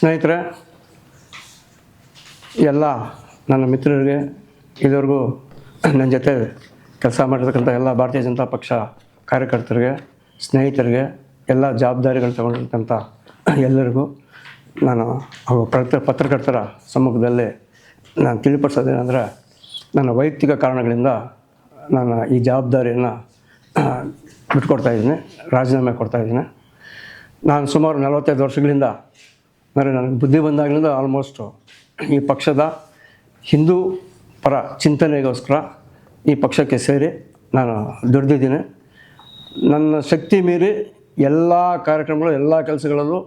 ಸ್ನೇಹಿತರೆ, ಎಲ್ಲ ನನ್ನ ಮಿತ್ರರಿಗೆ ಇದುವರೆಗೂ ನನ್ನ ಜೊತೆ ಕೆಲಸ ಮಾಡಿರ್ತಕ್ಕಂಥ ಎಲ್ಲ ಭಾರತೀಯ ಜನತಾ ಪಕ್ಷ ಕಾರ್ಯಕರ್ತರಿಗೆ, ಸ್ನೇಹಿತರಿಗೆ, ಎಲ್ಲ ಜವಾಬ್ದಾರಿಗಳು ತಗೊಂಡಿರ್ತಕ್ಕಂಥ ಎಲ್ಲರಿಗೂ ನಾನು ಹಾಗೂ ಪ್ರತ ಪತ್ರಕರ್ತರ ಸಮ್ಮುಖದಲ್ಲಿ ನಾನು ತಿಳಿಪಡಿಸೋದೇನೆಂದರೆ ನನ್ನ ವೈಯಕ್ತಿಕ ಕಾರಣಗಳಿಂದ ನಾನು ಈ ಜವಾಬ್ದಾರಿಯನ್ನು ಬಿಟ್ಕೊಡ್ತಾ ಇದ್ದೀನಿ, ರಾಜೀನಾಮೆ ಕೊಡ್ತಾ ಇದ್ದೀನಿ. ನಾನು ಸುಮಾರು ನಲವತ್ತೈದು ವರ್ಷಗಳಿಂದ ಅಂದರೆ ನನಗೆ ಬುದ್ಧಿ ಬಂದಾಗಲಿಂದ ಆಲ್ಮೋಸ್ಟು ಈ ಪಕ್ಷದ ಹಿಂದೂ ಪರ ಚಿಂತನೆಗೋಸ್ಕರ ಈ ಪಕ್ಷಕ್ಕೆ ಸೇರಿ ನಾನು ದುಡಿದಿದ್ದೀನಿ. ನನ್ನ ಶಕ್ತಿ ಮೀರಿ ಎಲ್ಲ ಕಾರ್ಯಕ್ರಮಗಳು, ಎಲ್ಲ ಕೆಲಸಗಳಲ್ಲೂ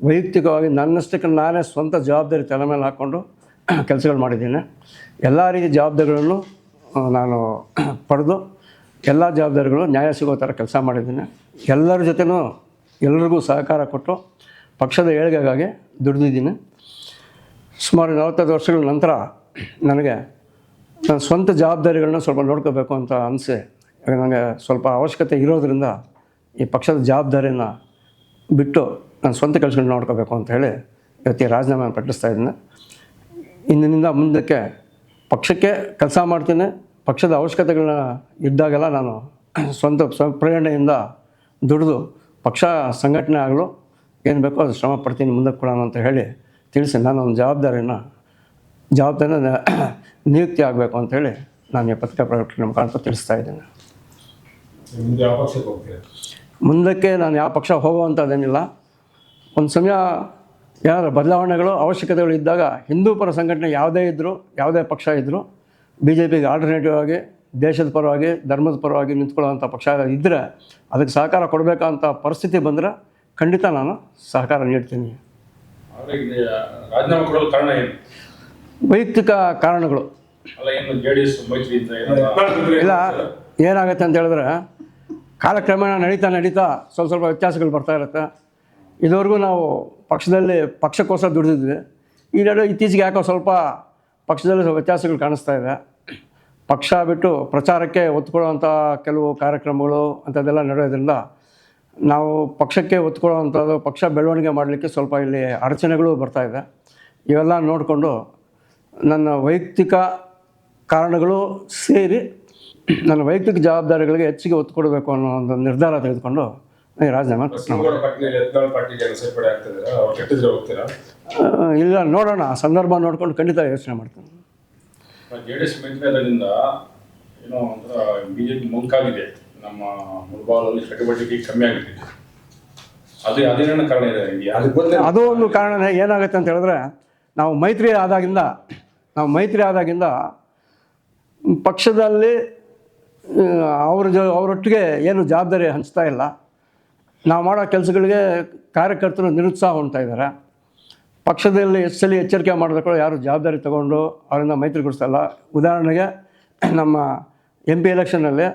ವೈಯಕ್ತಿಕವಾಗಿ ನನ್ನಷ್ಟಕ್ಕೆ ನಾನೇ ಸ್ವಂತ ಜವಾಬ್ದಾರಿ ತಲೆ ಮೇಲೆ ಹಾಕ್ಕೊಂಡು ಕೆಲಸಗಳು ಮಾಡಿದ್ದೀನಿ. ಎಲ್ಲ ರೀತಿಯ ಜವಾಬ್ದಾರಿಗಳನ್ನು ನಾನು ಪಡೆದು ಎಲ್ಲ ಜವಾಬ್ದಾರಿಗಳು ನ್ಯಾಯ ಸಿಗೋ ಥರ ಕೆಲಸ ಮಾಡಿದ್ದೀನಿ. ಎಲ್ಲರ ಜೊತೆನೂ ಎಲ್ಲರಿಗೂ ಸಹಕಾರ ಕೊಟ್ಟು ಪಕ್ಷದ ಏಳಿಗೆಗಾಗಿ ದುಡಿದಿದ್ದೀನಿ. ಸುಮಾರು ನಲವತ್ತೈದು ವರ್ಷಗಳ ನಂತರ ನನಗೆ ನನ್ನ ಸ್ವಂತ ಜವಾಬ್ದಾರಿಗಳನ್ನ ಸ್ವಲ್ಪ ನೋಡ್ಕೋಬೇಕು ಅಂತ ಅನಿಸಿ. ನನಗೆ ಸ್ವಲ್ಪ ಅವಶ್ಯಕತೆ ಇರೋದರಿಂದ ಈ ಪಕ್ಷದ ಜವಾಬ್ದಾರಿನ ಬಿಟ್ಟು ನನ್ನ ಸ್ವಂತ ಕೆಲಸಗಳನ್ನ ನೋಡ್ಕೋಬೇಕು ಅಂತ ಹೇಳಿ ಇವತ್ತಿಗೆ ರಾಜೀನಾಮೆ ಪ್ರಕಟಿಸ್ತಾ ಇದ್ದೀನಿ. ಇಂದಿನಿಂದ ಮುಂದಕ್ಕೆ ಪಕ್ಷಕ್ಕೆ ಕೆಲಸ ಮಾಡ್ತೀನಿ. ಪಕ್ಷದ ಅವಶ್ಯಕತೆಗಳನ್ನ ಇದ್ದಾಗೆಲ್ಲ ನಾನು ಸ್ವಂತ ಸ್ವಪ್ರೇರಣೆಯಿಂದ ದುಡಿದು ಪಕ್ಷ ಸಂಘಟನೆ ಆಗಲು ಏನು ಬೇಕೋ ಅದು ಶ್ರಮ ಪಡ್ತೀನಿ ಮುಂದಕ್ಕೆ ಕೊಡೋಣ ಅಂತ ಹೇಳಿ ತಿಳಿಸಿ ನಾನು ಒಂದು ಜವಾಬ್ದಾರಿನ ಜವಾಬ್ದಾರಿನ ನಿಯುಕ್ತಿ ಆಗಬೇಕು ಅಂತ ಹೇಳಿ ನಾನು ಈ ಪತ್ರಿಕಾ ಪ್ರಕಟಣೆ ಮುಖಾಂತರ ತಿಳಿಸ್ತಾ ಇದ್ದೇನೆ. ಮುಂದಕ್ಕೆ ನಾನು ಯಾವ ಪಕ್ಷ ಹೋಗುವಂಥದ್ದೇನಿಲ್ಲ ಒಂದು ಸಮಯ ಯಾರ ಬದಲಾವಣೆಗಳು ಅವಶ್ಯಕತೆಗಳು ಇದ್ದಾಗ ಹಿಂದೂ ಪರ ಸಂಘಟನೆ ಯಾವುದೇ ಇದ್ದರೂ ಯಾವುದೇ ಪಕ್ಷ ಇದ್ದರೂ ಬಿ ಜೆ ಪಿಗೆ ಆಲ್ಟರ್ನೇಟಿವ್ ಆಗಿ ದೇಶದ ಪರವಾಗಿ ಧರ್ಮದ ಪರವಾಗಿ ನಿಂತ್ಕೊಳ್ಳೋವಂಥ ಪಕ್ಷ ಇದ್ದರೆ ಅದಕ್ಕೆ ಸಹಕಾರ ಕೊಡಬೇಕಂತ ಪರಿಸ್ಥಿತಿ ಬಂದರೆ ಖಂಡಿತ ನಾನು ಸಹಕಾರ ನೀಡ್ತೀನಿ. ರಾಜೀನಾಮೆ ಕೊಡಲು ಕಾರಣ ಏನು? ವೈಯಕ್ತಿಕ ಕಾರಣಗಳು. ಇಲ್ಲ ಏನಾಗುತ್ತೆ ಅಂತ ಹೇಳಿದ್ರೆ ಕಾಲಕ್ರಮೇಣ ನಡೀತಾ ನಡೀತಾ ಸ್ವಲ್ಪ ಸ್ವಲ್ಪ ವ್ಯತ್ಯಾಸಗಳು ಬರ್ತಾ ಇರುತ್ತೆ. ಇದುವರೆಗೂ ನಾವು ಪಕ್ಷದಲ್ಲಿ ಪಕ್ಷಕ್ಕೋಸ್ಕರ ದುಡಿದಿದ್ವಿ. ಈ ನಡುವೆ ಇತ್ತೀಚೆಗೆ ಯಾಕೋ ಸ್ವಲ್ಪ ಪಕ್ಷದಲ್ಲಿ ಸ್ವಲ್ಪ ವ್ಯತ್ಯಾಸಗಳು ಕಾಣಿಸ್ತಾ ಇದೆ. ಪಕ್ಷ ಬಿಟ್ಟು ಪ್ರಚಾರಕ್ಕೆ ಒತ್ತು ಕೊಡುವಂಥ ಕೆಲವು ಕಾರ್ಯಕ್ರಮಗಳು ಅಂಥದ್ದೆಲ್ಲ ನಡೆಯೋದ್ರಿಂದ ನಾವು ಪಕ್ಷಕ್ಕೆ ಒತ್ತು ಕೊಡುವಂಥದ್ದು ಪಕ್ಷ ಬೆಳವಣಿಗೆ ಮಾಡಲಿಕ್ಕೆ ಸ್ವಲ್ಪ ಇಲ್ಲಿ ಅಡಚಣೆಗಳು ಬರ್ತಾ ಇದೆ. ಇವೆಲ್ಲ ನೋಡಿಕೊಂಡು ನನ್ನ ವೈಯಕ್ತಿಕ ಕಾರಣಗಳು ಸೇರಿ ನನ್ನ ವೈಯಕ್ತಿಕ ಜವಾಬ್ದಾರಿಗಳಿಗೆ ಹೆಚ್ಚಿಗೆ ಒತ್ತು ಕೊಡಬೇಕು ಅನ್ನೋ ಒಂದು ನಿರ್ಧಾರ ತೆಗೆದುಕೊಂಡು ರಾಜೀನಾಮೆ ಇಲ್ಲ ನೋಡೋಣ. ಸಂದರ್ಭ ನೋಡ್ಕೊಂಡು ಖಂಡಿತ ಯೋಚನೆ ಮಾಡ್ತೀನಿ. ಜೆ ಡಿ ಎಸ್ ಏನೋ ಒಂಥರ ಮುಂಕಾಗಿದೆ. ನಮ್ಮ ಮುಳ್ಬಾಲಲ್ಲಿ ಚಟುವಟಿಕೆ ಕಮ್ಮಿ ಆಗಿದೆ ಅದು ಅದೇನೇನು ಕಾರಣ ಇದೆ. ಅದಕ್ಕೆ ಒಂದು ಕಾರಣನೇ ಏನಾಗುತ್ತೆ ಅಂತ ಹೇಳಿದ್ರೆ, ನಾವು ಮೈತ್ರಿ ಆದಾಗಿಂದ, ನಾವು ಮೈತ್ರಿ ಆದಾಗಿಂದ ಪಕ್ಷದಲ್ಲಿ ಅವ್ರ ಜೊ, ಅವರೊಟ್ಟಿಗೆ ಏನು ಜವಾಬ್ದಾರಿ ಹಂಚ್ತಾ ಇಲ್ಲ. ನಾವು ಮಾಡೋ ಕೆಲಸಗಳಿಗೆ ಕಾರ್ಯಕರ್ತರು ನಿರುತ್ಸಾಹ ಹೊಂದ್ತಾ ಇದ್ದಾರೆ. ಪಕ್ಷದಲ್ಲಿ ಎಷ್ಟು ಸಲ ಎಚ್ಚರಿಕೆ ಮಾಡಿದ್ರು ಯಾರು ಜವಾಬ್ದಾರಿ ತಗೊಂಡು ಅವರಿಂದ ಮೈತ್ರಿ ಇಲ್ಲ. ಉದಾಹರಣೆಗೆ ನಮ್ಮ ಎಂ ಪಿ ಎಲೆಕ್ಷನಲ್ಲಿ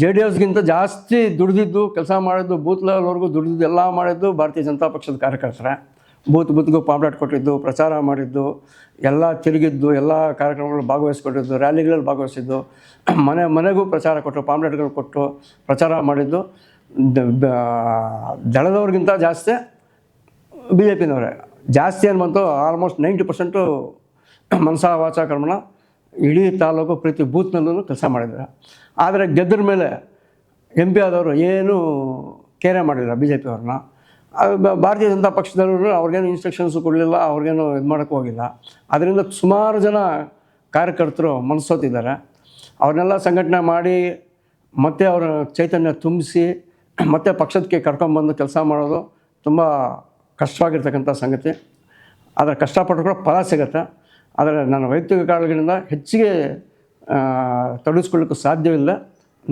ಜೆ ಡಿ ಎಸ್ಗಿಂತ ಜಾಸ್ತಿ ದುಡಿದಿದ್ದು ಕೆಲಸ ಮಾಡಿದ್ದು ಬೂತ್ ಲೆವೆಲ್ವರೆಗೂ ದುಡಿದಿದ್ದು ಎಲ್ಲ ಮಾಡಿದ್ದು ಭಾರತೀಯ ಜನತಾ ಪಕ್ಷದ ಕಾರ್ಯಕರ್ತರ. ಬೂತ್ ಬೂತ್ಗೂ ಪಾಂಪ್ಲೆಟ್ ಕೊಟ್ಟಿದ್ದು, ಪ್ರಚಾರ ಮಾಡಿದ್ದು, ಎಲ್ಲ ತಿರುಗಿದ್ದು, ಎಲ್ಲ ಕಾರ್ಯಕ್ರಮಗಳು ಭಾಗವಹಿಸ್ಕೊಟ್ಟಿದ್ದು ರ್ಯಾಲಿಗಳಲ್ಲಿ ಭಾಗವಹಿಸಿದ್ದು, ಮನೆ, ಮನೆಗೂ ಪ್ರಚಾರ ಕೊಟ್ಟು, ಪಾಂಪ್ಲೆಟ್ಗಳು ಕೊಟ್ಟು ಪ್ರಚಾರ ಮಾಡಿದ್ದು ದಳದವ್ರಿಗಿಂತ ಜಾಸ್ತಿ ಬಿ ಜೆ ಪಿನವರೇ ಜಾಸ್ತಿ ಏನು ಬಂತು, ಆಲ್ಮೋಸ್ಟ್ ನೈಂಟಿ ಪರ್ಸೆಂಟು ಮನಸ ವಾಚ ಕರ್ಮಣ ಇಡೀ ತಾಲೂಕು ಪ್ರತಿ ಬೂತ್ನಲ್ಲೂ ಕೆಲಸ ಮಾಡಿದ್ದಾರೆ. ಆದರೆ ಗೆದ್ದರ ಮೇಲೆ ಎಂ ಪಿ ಆದವರು ಏನೂ ಕೇರೆ ಮಾಡಿಲ್ಲ ಬಿ ಜೆ ಪಿಯವ್ರನ್ನ ಭಾರತೀಯ ಜನತಾ ಪಕ್ಷದವರು ಅವ್ರಿಗೇನು ಇನ್ಸ್ಟ್ರಕ್ಷನ್ಸ್ ಕೊಡಲಿಲ್ಲ, ಅವ್ರಿಗೇನು ಇದು ಮಾಡೋಕ್ಕೆ ಹೋಗಿಲ್ಲ. ಅದರಿಂದ ಸುಮಾರು ಜನ ಕಾರ್ಯಕರ್ತರು ಮನಸ್ಸೋತಿದ್ದಾರೆ ಅವ್ರನ್ನೆಲ್ಲ ಸಂಘಟನೆ ಮಾಡಿ ಮತ್ತೆ ಅವರ ಚೈತನ್ಯ ತುಂಬಿಸಿ ಮತ್ತೆ ಪಕ್ಷಕ್ಕೆ ಕರ್ಕೊಂಬಂದು ಕೆಲಸ ಮಾಡೋದು ತುಂಬ ಕಷ್ಟವಾಗಿರ್ತಕ್ಕಂಥ ಸಂಗತಿ. ಆದರೆ ಕಷ್ಟಪಟ್ಟು ಕೂಡ ಫಲ ಸಿಗುತ್ತೆ. ಆದರೆ ನನ್ನ ವೈಯಕ್ತಿಕ ಕಾರಣಗಳಿಂದ ಹೆಚ್ಚಿಗೆ ತೊಡಗಿಸ್ಕೊಳ್ಳಿಕ್ಕೂ ಸಾಧ್ಯವಿಲ್ಲ.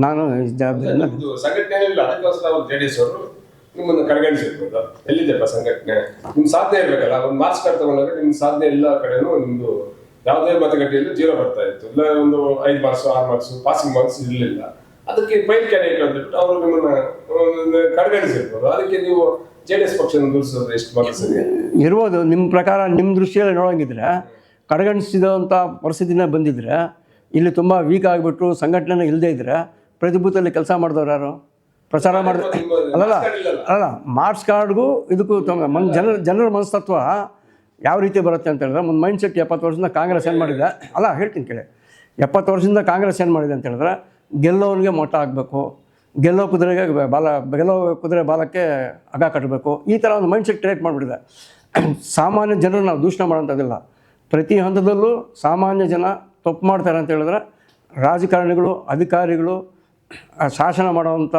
ನಾನು ಈ ಜವಾಬ್ದಾರಿನ ಇದು ಸಂಘಟನೆ ಇಲ್ಲ. ಅದಕ್ಕೋಸ್ಕರ ಅವ್ರು ಜೆ ಡಿ ಎಸ್ ಅವರು ನಿಮ್ಮನ್ನು ಕಡೆಗಣಿಸಿರ್ಬೋದು. ಎಲ್ಲಿದೆಪ್ಪ ಸಂಘಟನೆ? ನಿಮ್ ಸಾಧನೆ ಇರ್ಬೇಕಲ್ಲ? ಒಂದು ಮಾರ್ಕ್ಸ್ ಕಾರ್ಡ್ ತಗೊಂಡಾಗ ನಿಮ್ ಸಾಧನೆ ಎಲ್ಲ ಕಡೆನೂ ನಿಮ್ದು ಯಾವುದೇ ಮತಗಟ್ಟೆಯಲ್ಲಿ ಜೀರೋ ಬರ್ತಾ ಇತ್ತು. ಇಲ್ಲ ಒಂದು ಐದು ಮಾರ್ಕ್ಸ್ ಆರು ಮಾರ್ಕ್ಸ್ ಪಾಸಿಂಗ್ ಮಾರ್ಕ್ಸ್ ಇರಲಿಲ್ಲ. ಅದಕ್ಕೆ ಫೈಲ್ ಕ್ಯಾಂಡಿಡೇಟ್ ಅಂದ್ಬಿಟ್ಟು ಅವರು ನಿಮ್ಮನ್ನ ಕಡೆಗಣಿಸಿರ್ಬೋದು. ಅದಕ್ಕೆ ನೀವು ಜೆ ಡಿ ಎಸ್ ಪಕ್ಷ ಎಷ್ಟು ಮಾರ್ಕ್ಸ್? ಇರ್ಬೋದು. ನಿಮ್ಮ ಪ್ರಕಾರ ನಿಮ್ಮ ದೃಷ್ಟಿಯಲ್ಲಿ ನೋಡೋಂಗಿದ್ರೆ ಕಡೆಗಣಿಸಿದಂಥ ಪರಿಸ್ಥಿತಿನ ಬಂದಿದ್ದರೆ ಇಲ್ಲಿ ತುಂಬ ವೀಕ್ ಆಗಿಬಿಟ್ಟು ಸಂಘಟನೆ ಇಲ್ಲದೇ ಇದ್ದರೆ ಪ್ರತಿಭೂತಲ್ಲಿ ಕೆಲಸ ಮಾಡಿದವ್ರು ಯಾರು? ಪ್ರಚಾರ ಮಾಡಿದ ಅಲ್ಲಲ್ಲ ಅಲ್ಲ ಮಾರ್ಕ್ಸ್ ಕಾರ್ಡ್ಗೂ ಇದಕ್ಕೂ ಮನ್ ಜನರ ಜನರ ಮನಸ್ತತ್ವ ಯಾವ ರೀತಿ ಬರುತ್ತೆ ಅಂತ ಹೇಳಿದ್ರೆ ಒಂದು ಮೈಂಡ್ ಸೆಟ್ ಎಪ್ಪತ್ತು ವರ್ಷದಿಂದ ಕಾಂಗ್ರೆಸ್ ಏನು ಮಾಡಿದೆ? ಅಲ್ಲ ಹೇಳ್ತೀನಿ ಕೇಳಿ. ಎಪ್ಪತ್ತು ವರ್ಷದಿಂದ ಕಾಂಗ್ರೆಸ್ ಏನು ಮಾಡಿದೆ ಅಂತ ಹೇಳಿದ್ರೆ ಗೆಲ್ಲೋನಿಗೆ ಮೊಟ್ಟ ಆಗಬೇಕು ಗೆಲ್ಲೋ ಕುದುರೆಗೆ ಬಾಲ ಗೆಲ್ಲೋ ಕುದುರೆ ಬಾಲಕ್ಕೆ ಹಗ್ಗ ಕಟ್ಟಬೇಕು ಈ ಥರ ಒಂದು ಮೈಂಡ್ ಸೆಟ್ ಕ್ರಿಯೇಟ್ ಮಾಡಿಬಿಟ್ಟಿದೆ. ಸಾಮಾನ್ಯ ಜನರು ನಾವು ದೂಷಣೆ ಮಾಡೋಂಥದ್ದಿಲ್ಲ. ಪ್ರತಿ ಹಂತದಲ್ಲೂ ಸಾಮಾನ್ಯ ಜನ ತಪ್ಪು ಮಾಡ್ತಾರೆ ಅಂತ ಹೇಳಿದ್ರೆ ರಾಜಕಾರಣಿಗಳು, ಅಧಿಕಾರಿಗಳು ಶಾಸನ ಮಾಡುವಂಥ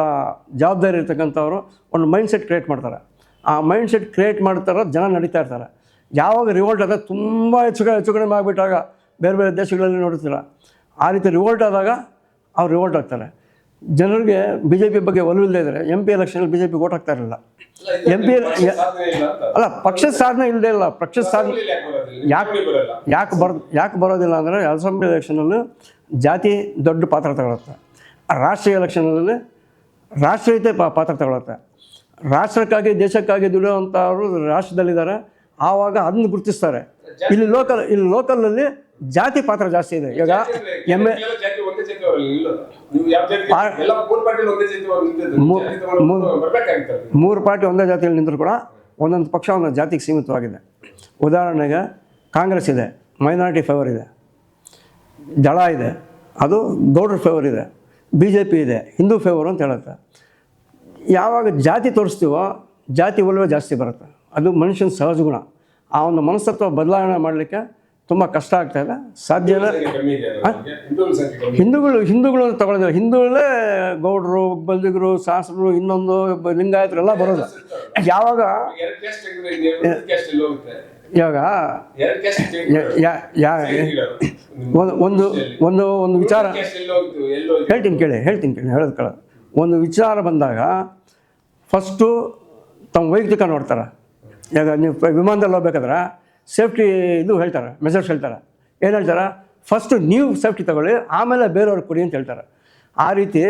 ಜವಾಬ್ದಾರಿ ಇರ್ತಕ್ಕಂಥವ್ರು ಒಂದು ಮೈಂಡ್ ಸೆಟ್ ಕ್ರಿಯೇಟ್ ಮಾಡ್ತಾರೆ. ಆ ಮೈಂಡ್ ಸೆಟ್ ಕ್ರಿಯೇಟ್ ಮಾಡ್ತಾರೋ ಜನ ನಡೀತಾ ಇರ್ತಾರೆ. ಯಾವಾಗ ರಿವೋಲ್ಟ್ ಆದಾಗ ತುಂಬ ಹೆಚ್ಚು ಹೆಚ್ಚು ಕಡಿಮೆ ಆಗಿಬಿಟ್ಟಾಗ ಬೇರೆ ಬೇರೆ ದೇಶಗಳಲ್ಲಿ ನೋಡ್ತೀರ ಆ ರೀತಿ ರಿವೋಲ್ಟ್ ಆದಾಗ ಅವ್ರು ರಿವೋಲ್ಟ್ ಆಗ್ತಾರೆ. ಜನರಿಗೆ ಬಿ ಜೆ ಪಿ ಬಗ್ಗೆ ಒಲವಿಲ್ಲದೆ ಇದ್ದರೆ ಎಂ ಪಿ ಎಲೆಕ್ಷನಲ್ಲಿ ಬಿ ಜೆ ಪಿ ಓಟ್ ಹಾಕ್ತಾ ಇರಲಿಲ್ಲ. ಎಂ ಪಿ ಅಲ್ಲ ಪಕ್ಷದ ಸಾಧನೆ ಇಲ್ಲದೆ ಇಲ್ಲ. ಪಕ್ಷದ ಸಾಧನೆ ಯಾಕೆ ಯಾಕೆ ಬರ ಯಾಕೆ ಬರ್ ಯಾಕೆ ಬರೋದಿಲ್ಲ ಅಂದರೆ ಅಸೆಂಬ್ಲಿ ಎಲೆಕ್ಷನಲ್ಲಿ ಜಾತಿ ದೊಡ್ಡ ಪಾತ್ರ ತಗೊಳುತ್ತೆ. ರಾಷ್ಟ್ರೀಯ ಎಲೆಕ್ಷನಲ್ಲಿ ರಾಷ್ಟ್ರೀಯತೆ ಪಾ ಪಾತ್ರ ತಗೊಳುತ್ತೆ. ರಾಷ್ಟ್ರಕ್ಕಾಗಿ ದೇಶಕ್ಕಾಗಿ ದುಡಿಯುವಂಥವ್ರು ರಾಷ್ಟ್ರದಲ್ಲಿದ್ದಾರೆ. ಆವಾಗ ಅದನ್ನು ಗುರುತಿಸ್ತಾರೆ. ಇಲ್ಲಿ ಲೋಕಲ್ ಇಲ್ಲಿ ಲೋಕಲ್ನಲ್ಲಿ ಜಾತಿ ಪಾತ್ರ ಜಾಸ್ತಿ ಇದೆ. ಈಗ ಎಂ ಎ ಮೂರು ಪಾರ್ಟಿ ಒಂದೇ ಜಾತಿಯಲ್ಲಿ ನಿಂತರೂ ಕೂಡ ಒಂದೊಂದು ಪಕ್ಷ ಒಂದೊಂದು ಜಾತಿಗೆ ಸೀಮಿತವಾಗಿದೆ. ಉದಾಹರಣೆಗೆ ಕಾಂಗ್ರೆಸ್ ಇದೆ ಮೈನಾರಿಟಿ ಫೇವರ್ ಇದೆ ದಳ ಇದೆ ಅದು ಗೌಡ್ರ ಫೇವರ್ ಇದೆ ಬಿ ಜೆ ಪಿ ಇದೆ ಹಿಂದೂ ಫೇವರ್ ಅಂತ ಹೇಳುತ್ತೆ. ಯಾವಾಗ ಜಾತಿ ತೋರಿಸ್ತೀವೋ ಜಾತಿ ಒಲವೇ ಜಾಸ್ತಿ ಬರುತ್ತೆ. ಅದು ಮನುಷ್ಯನ ಸಹಜ ಗುಣ. ಆ ಒಂದು ಮನಸ್ತತ್ವ ಬದಲಾವಣೆ ಮಾಡಲಿಕ್ಕೆ ತುಂಬ ಕಷ್ಟ ಆಗ್ತಾ ಇದೆ. ಸಾಧ್ಯ. ಹಿಂದೂಗಳ ಹಿಂದೂಗಳು ತಗೊಳ್ಳೋದಿಲ್ಲ ಹಿಂದೂಗಳೇ ಗೌಡರು ಬಲ್ದಿಗರು ಸಾಸರು ಇನ್ನೊಂದು ಲಿಂಗಾಯತರೆಲ್ಲ ಲಿಂಗಾಯತರು ಎಲ್ಲ ಬರೋದು ಯಾವಾಗ? ಇವಾಗ ಒಂದು ಒಂದು ಒಂದು ಒಂದು ವಿಚಾರ ಹೇಳ್ತೀನಿ ಕೇಳಿ ಹೇಳ್ತೀನಿ ಕೇಳಿ ಹೇಳೋದು ಕೇಳ. ಒಂದು ವಿಚಾರ ಬಂದಾಗ ಫಸ್ಟು ತಮ್ಮ ವೈಯಕ್ತಿಕ ನೋಡ್ತಾರೆ. ಈಗ ನೀವು ವಿಮಾನದಲ್ಲಿ ಹೋಗ್ಬೇಕಾದ್ರೆ ಸೇಫ್ಟಿ ಇದು ಹೇಳ್ತಾರೆ ಮೆಸರ್ಸ್ ಹೇಳ್ತಾರೆ. ಏನು ಹೇಳ್ತಾರೆ? ಫಸ್ಟ್ ನೀವು ಸೇಫ್ಟಿ ತಗೊಳ್ಳಿ, ಆಮೇಲೆ ಬೇರೆಯವ್ರಿಗೆ ಕೊಡಿ ಅಂತ ಹೇಳ್ತಾರೆ. ಆ ರೀತಿ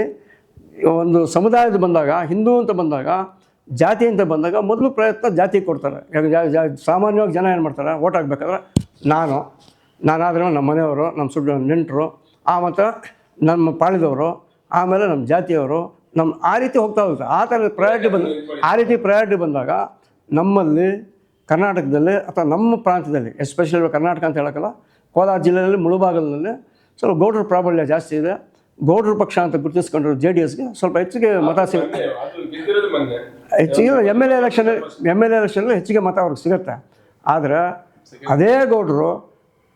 ಒಂದು ಸಮುದಾಯದ ಬಂದಾಗ, ಹಿಂದೂ ಅಂತ ಬಂದಾಗ, ಜಾತಿ ಅಂತ ಬಂದಾಗ ಮೊದಲು ಪ್ರಯತ್ನ ಜಾತಿ ಕೊಡ್ತಾರೆ. ಸಾಮಾನ್ಯವಾಗಿ ಜನ ಏನು ಮಾಡ್ತಾರೆ? ಓಟ್ ಹಾಕ್ಬೇಕಾದ್ರೆ ನಾನು, ನಾನಾದರೂ ನಮ್ಮ ಮನೆಯವರು, ನಮ್ಮ ಸುಡ್ ನೆಂಟರು, ಆ ಮತ್ತು ನಮ್ಮ ಪಾಳಿದವರು ಆಮೇಲೆ ನಮ್ಮ ಜಾತಿಯವರು ನಮ್ಮ ಆ ರೀತಿ ಹೋಗ್ತಾ ಹೋಗುತ್ತೆ ಆ ಥರ ಪ್ರಯಾರಿಟಿ ಬಂದ ಆ ರೀತಿ ಪ್ರಯಾರಿಟಿ ಬಂದಾಗ ನಮ್ಮಲ್ಲಿ ಕರ್ನಾಟಕದಲ್ಲಿ ಅಥವಾ ನಮ್ಮ ಪ್ರಾಂತ್ಯದಲ್ಲಿ ಎಸ್ಪೆಷಲಿ ಕರ್ನಾಟಕ ಅಂತ ಹೇಳೋಕ್ಕಲ್ಲ ಕೋಲಾರ ಜಿಲ್ಲೆಯಲ್ಲಿ ಮುಳುಬಾಗಲಿನಲ್ಲಿ ಸ್ವಲ್ಪ ಗೌಡ್ರ ಪ್ರಾಬಲ್ಯ ಜಾಸ್ತಿ ಇದೆ. ಗೌಡ್ರ ಪಕ್ಷ ಅಂತ ಗುರುತಿಸ್ಕೊಂಡ್ರು ಜೆ ಡಿ ಎಸ್ಗೆ ಸ್ವಲ್ಪ ಹೆಚ್ಚಿಗೆ ಮತ ಸಿಗುತ್ತೆ ಹೆಚ್ಚಿಗೆ M L A election M L A ಎಲೆಕ್ಷನಲ್ಲಿ ಹೆಚ್ಚಿಗೆ ಮತ ಅವ್ರಿಗೆ ಸಿಗುತ್ತೆ. ಆದರೆ ಅದೇ ಗೌಡರು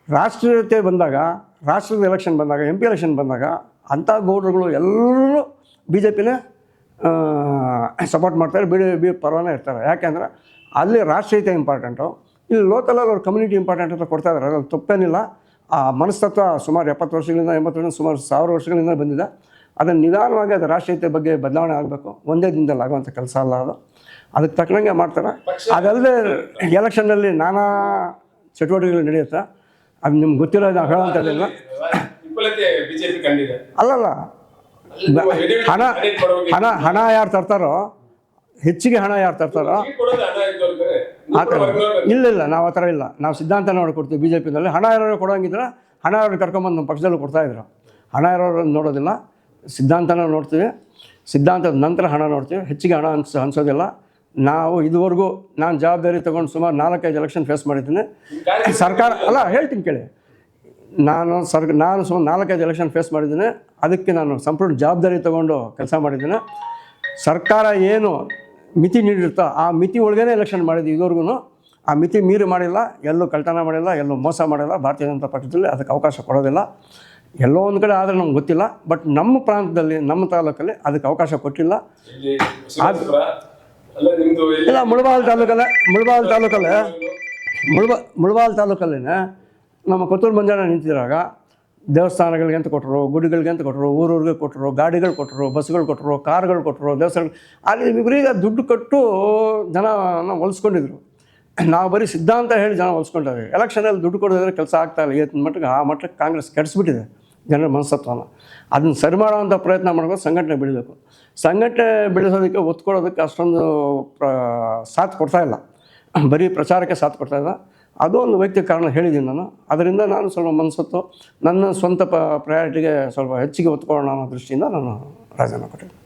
ರಾಷ್ಟ್ರೀಯತೆ ಬಂದಾಗ ರಾಷ್ಟ್ರದ ಎಲೆಕ್ಷನ್ ಬಂದಾಗ ಎಂ ಪಿ ಎಲೆಕ್ಷನ್ ಬಂದಾಗ ಅಂಥ ಗೌಡ್ರುಗಳು ಎಲ್ಲರೂ ಬಿ ಜೆ ಪಿನೇ ಸಪೋರ್ಟ್ ಮಾಡ್ತಾರೆ. ಬಿ ಡಿ ಬಿ ಪರವಾನೇ ಇರ್ತಾರೆ. ಯಾಕೆಂದರೆ ಅಲ್ಲಿ ರಾಷ್ಟ್ರೀಯತೆ ಇಂಪಾರ್ಟೆಂಟು ಇಲ್ಲಿ ಲೋಕಲಲ್ಲಿ ಅವ್ರ ಕಮ್ಯುನಿಟಿ ಇಂಪಾರ್ಟೆಂಟ್ ಅಂತ ಕೊಡ್ತಾ ಇದ್ದಾರೆ ಅದ್ರಲ್ಲಿ ತಪ್ಪೇನಿಲ್ಲ. ಆ ಮನಸ್ತತ್ವ ಸುಮಾರು ಎಪ್ಪತ್ತು ವರ್ಷಗಳಿಂದ ಎಂಬತ್ತು ವರ್ಷ ಸುಮಾರು ಸಾವಿರ ವರ್ಷಗಳಿಂದ ಬಂದಿದೆ. ಅದನ್ನು ನಿಧಾನವಾಗಿ ಅದು ರಾಷ್ಟ್ರೀಯತೆ ಬಗ್ಗೆ ಬದಲಾವಣೆ ಆಗಬೇಕು. ಒಂದೇ ದಿನದಲ್ಲಿ ಆಗುವಂಥ ಕೆಲಸ ಅಲ್ಲ ಅದು. ಅದಕ್ಕೆ ತಕ್ಕನಂಗೆ ಮಾಡ್ತಾರೆ. ಅದಲ್ಲದೆ ಎಲೆಕ್ಷನ್ನಲ್ಲಿ ನಾನಾ ಚಟುವಟಿಕೆಗಳು ನಡೆಯುತ್ತೆ. ಅದು ನಿಮ್ಗೆ ಗೊತ್ತಿರೋದು ಕಂಡಿದೆ. ಅಲ್ಲಲ್ಲ ಹಣ ಹಣ ಹಣ ಯಾರು ತರ್ತಾರೋ ಹೆಚ್ಚಿಗೆ ಹಣ ಯಾರು ತರ್ತಾರೋ ಆ ಥರ ಇಲ್ಲ. ಇಲ್ಲ ನಾವು ಆ ಥರ ಇಲ್ಲ. ನಾವು ಸಿದ್ಧಾಂತ ನೋಡ್ಕೊಡ್ತೀವಿ ಬಿ ಜೆ ಪಿನಲ್ಲಿ ಹಣ ಇರೋರು ಕೊಡೋಂಗಿದ್ರೆ ಹಣ ಇರೋರು ಕರ್ಕೊಂಬಂದು ನಮ್ಮ ಪಕ್ಷದಲ್ಲೂ ಕೊಡ್ತಾಯಿದ್ರು ಹಣ ಇರೋರು ನೋಡೋದಿಲ್ಲ. ಸಿದ್ಧಾಂತನ ನೋಡ್ತೀವಿ. ಸಿದ್ಧಾಂತದ ನಂತರ ಹಣ ನೋಡ್ತೀವಿ. ಹೆಚ್ಚಿಗೆ ಹಣ ಅನ್ಸ್ ಅನ್ಸೋದಿಲ್ಲ. ನಾವು ಇದುವರೆಗೂ ನಾನು ಜವಾಬ್ದಾರಿ ತೊಗೊಂಡು ಸುಮಾರು ನಾಲ್ಕೈದು ಎಲೆಕ್ಷನ್ ಫೇಸ್ ಮಾಡಿದ್ದೀನಿ. ಸರ್ಕಾರ ಅಲ್ಲ ಹೇಳ್ತೀನಿ ಕೇಳಿ. ನಾನು ಸರ್ ನಾನು ಸುಮಾರು ನಾಲ್ಕೈದು ಎಲೆಕ್ಷನ್ ಫೇಸ್ ಮಾಡಿದ್ದೀನಿ. ಅದಕ್ಕೆ ನಾನು ಸಂಪೂರ್ಣ ಜವಾಬ್ದಾರಿ ತೊಗೊಂಡು ಕೆಲಸ ಮಾಡಿದ್ದೀನಿ. ಸರ್ಕಾರ ಏನು ಮಿತಿ ನೀಡಿರುತ್ತೋ ಆ ಮಿತಿ ಒಳಗೇ ಎಲೆಕ್ಷನ್ ಮಾಡಿದ್ವಿ ಇದುವರೆಗೂ ಆ ಮಿತಿ ಮೀರಿ ಮಾಡಿಲ್ಲ ಎಲ್ಲೂ ಕಳ್ತನ ಮಾಡಿಲ್ಲ ಎಲ್ಲೂ ಮೋಸ ಮಾಡಿಲ್ಲ ಭಾರತೀಯ ಜನತಾ ಪಕ್ಷದಲ್ಲಿ ಅದಕ್ಕೆ ಅವಕಾಶ ಕೊಡೋದಿಲ್ಲ. ಎಲ್ಲೋ ಒಂದು ಕಡೆ ಆದರೆ ನಮ್ಗೆ ಗೊತ್ತಿಲ್ಲ ಬಟ್ ನಮ್ಮ ಪ್ರಾಂತದಲ್ಲಿ ನಮ್ಮ ತಾಲೂಕಲ್ಲಿ ಅದಕ್ಕೆ ಅವಕಾಶ ಕೊಟ್ಟಿಲ್ಲ. ಇಲ್ಲ ಮುಳಬಾಲ್ ತಾಲೂಕಲ್ಲೇ ಮುಳಬಾಲ್ ತಾಲೂಕಲ್ಲೇ. ಮುಳಬ ಮುಳಬಾಲ್ ತಾಲೂಕಲ್ಲಿನೇ ನಮ್ಮ ಕೊತ್ತೂರು ಮಂಜಾನ ನಿಂತಿದ್ರಾಗ ದೇವಸ್ಥಾನಗಳಿಗೆ ಅಂತ ಕೊಟ್ಟರು, ಗುಡಿಗಳಿಗೆ ಅಂತ ಕೊಟ್ಟರು, ಊರೂರಿಗೆ ಕೊಟ್ಟರು, ಗಾಡಿಗಳು ಕೊಟ್ಟರು ಬಸ್ಗಳು ಕೊಟ್ಟರು, ಕಾರ್ಗಳು ಕೊಟ್ಟರು ದೇವಸ್ಥಾನ ಅಲ್ಲಿ ಇಬ್ಬರೀಗ ದುಡ್ಡು ಕೊಟ್ಟು ಜನನ ಹೊಲಿಸ್ಕೊಂಡಿದ್ರು. ನಾವು ಬರೀ ಸಿದ್ಧಾಂತ ಹೇಳಿ ಜನ ಹೊಲಿಸ್ಕೊಂಡಿದ್ದೀವಿ ಎಲೆಕ್ಷನಲ್ಲಿ ದುಡ್ಡು ಕೊಡೋದಾದ್ರೆ ಕೆಲಸ ಆಗ್ತಾಯಿಲ್ಲ ಇವತ್ತಿನ ಮಟ್ಟಿಗೆ ಆ ಮಟ್ಟಕ್ಕೆ ಕಾಂಗ್ರೆಸ್ ಕೆಡಿಸ್ಬಿಟ್ಟಿದೆ ಜನರ ಮನಸ್ತತ್ವನ ಅದನ್ನು ಸರಿ ಮಾಡುವಂಥ ಪ್ರಯತ್ನ ಮಾಡಬೇಕು, ಸಂಘಟನೆ ಬೆಳಿಬೇಕು. ಸಂಘಟನೆ ಬೆಳೆಸೋದಕ್ಕೆ ಒತ್ತು ಅಷ್ಟೊಂದು ಪ್ರ, ಸಾಥ್ ಕೊಡ್ತಾಯಿಲ್ಲ ಬರೀ ಪ್ರಚಾರಕ್ಕೆ ಸಾಥ್ ಕೊಡ್ತಾ ಇಲ್ಲ. ಅದು ಒಂದು ವೈಯಕ್ತಿಕ ಕಾರಣ ಹೇಳಿದ್ದೀನಿ ನಾನು. ಅದರಿಂದ ನಾನು ಸ್ವಲ್ಪ ಮನಸ್ಸತ್ತು ನನ್ನ ಸ್ವಂತ ಪ ಪ್ರಯಾರಿಟಿಗೆ ಸ್ವಲ್ಪ ಹೆಚ್ಚಿಗೆ ಒತ್ಕೊಳ್ಳೋಣ ಅನ್ನೋ ದೃಷ್ಟಿಯಿಂದ ನಾನು ರಾಜೀನಾಮೆ ಕೊಟ್ಟಿದ್ದೆ